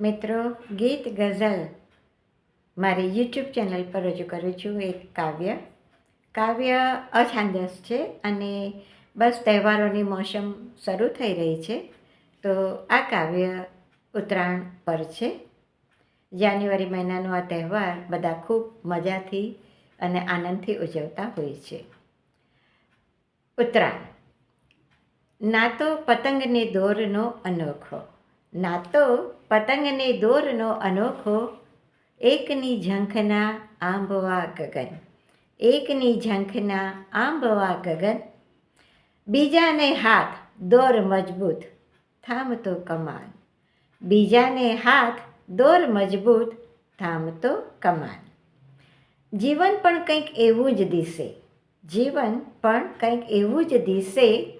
મિત્રો, ગીત ગઝલ મારી યુટ્યુબ ચેનલ પર રજૂ કરું છું, એક કાવ્ય. કાવ્ય અછાંદસ છે અને બસ તહેવારોની મોસમ શરૂ થઈ રહી છે. તો આ કાવ્ય ઉત્તરાયણ પર છે. જાન્યુઆરી મહિનાનો આ તહેવાર બધા ખૂબ મજાથી અને આનંદથી ઉજવતા હોય છે. ઉત્તરાયણ. ના તો પતંગની દોરનો અનોખો ના તો પતંગને દોરનો અનોખો, એકની ઝંખના આંબવા ગગન, એકની ઝંખના આંબવા ગગન, બીજાને હાથ દોર મજબૂત થામતો કમાન. બીજાને હાથ દોર મજબૂત થામતો કમાન. જીવન પણ કંઈક એવું જ દિશે, જીવન પણ કંઈક એવું જ દિશે.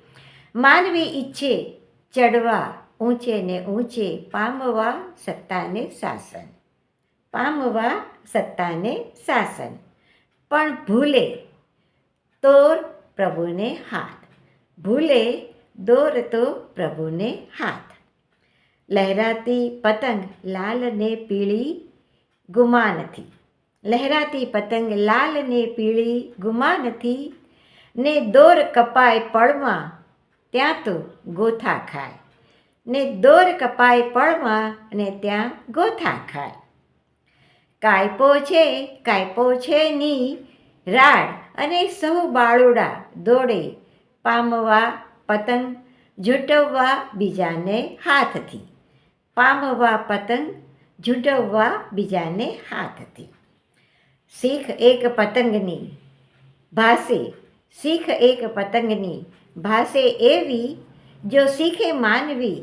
માનવી ઈચ્છે ચડવા ઊંચે ને ઊંચે પામવા સત્તાને શાસન. પામવા સત્તાને શાસન. પણ ભૂલે તોર પ્રભુને હાથ. ભૂલે દોર તો પ્રભુને હાથ. લહેરાતી પતંગ લાલ ને પીળી ગુમાનથી. લહેરાતી પતંગ લાલ ને પીળી ગુમાનથી ને દોર કપાય પળમાં ત્યાં તો ગોથા ખાય. ને દોર કપાય પળમાં અને ત્યાં ગોથા ખાય. કાયપો છે કાયપો છે ની રાડ અને સહુ બાળોડા દોડે પામવા પતંગ ઝૂંટવવા બીજાને હાથથી. પામવા પતંગ ઝૂંટવવા બીજાને હાથથી. શીખ એક પતંગની ભાષે, શીખ એક પતંગની ભાષે એવી જો શીખે માનવી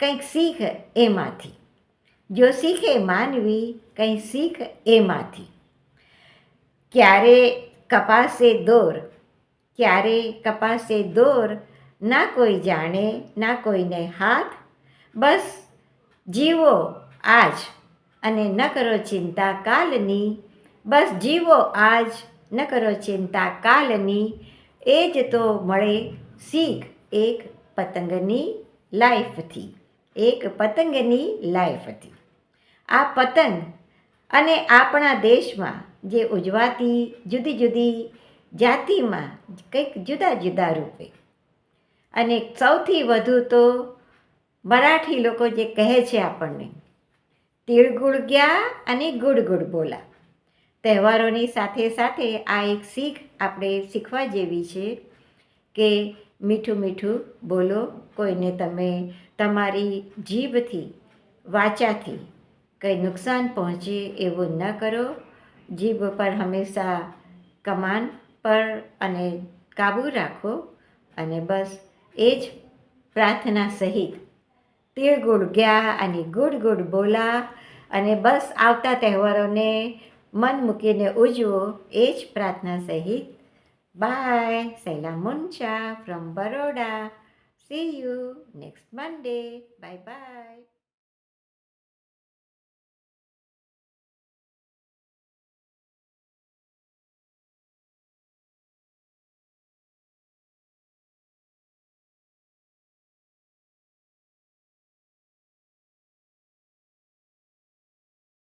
કંઈક શીખ એમાંથી. જો શીખે માનવી, કંઈ શીખ એમાંથી. ક્યારે કપાસે દોર, ક્યારે કપાસે દોર, ના કોઈ જાણે, ના કોઈને હાથ. બસ જીવો આજ અને ન કરો ચિંતા કાલની. બસ જીવો આજ, ન કરો ચિંતા કાલની. એ જ તો મળે શીખ એક પતંગની લાઈફથી. એક પતંગની લાઈફ હતી. આ પતંગ અને આપણા દેશમાં જે ઉજવાતી જુદી જુદી જાતિમાં કંઈક જુદા જુદા રૂપે. અને સૌથી વધુ તો મરાઠી લોકો જે કહે છે આપણને તીળ ગુળ ગયા અને ગુડ ગુડ બોલા તહેવારોની સાથે સાથે આ એક શીખ આપણે શીખવા જેવી છે કે મીઠું મીઠું બોલો, કોઈને તમે તમારી જીભથી, વાચાથી કંઈ નુકસાન પહોંચે એવું ન કરો. જીભ પર હંમેશા કમાન પર અને કાબૂ રાખો અને બસ એ જ પ્રાર્થના સહિત તીળ ગુડ ગયા અને ગુડ ગુડ બોલા અને બસ આવતા તહેવારોને મન મૂકીને ઉજવો એ જ પ્રાર્થના સહિત. Bye Saila Muncha from Baroda see you next Monday bye bye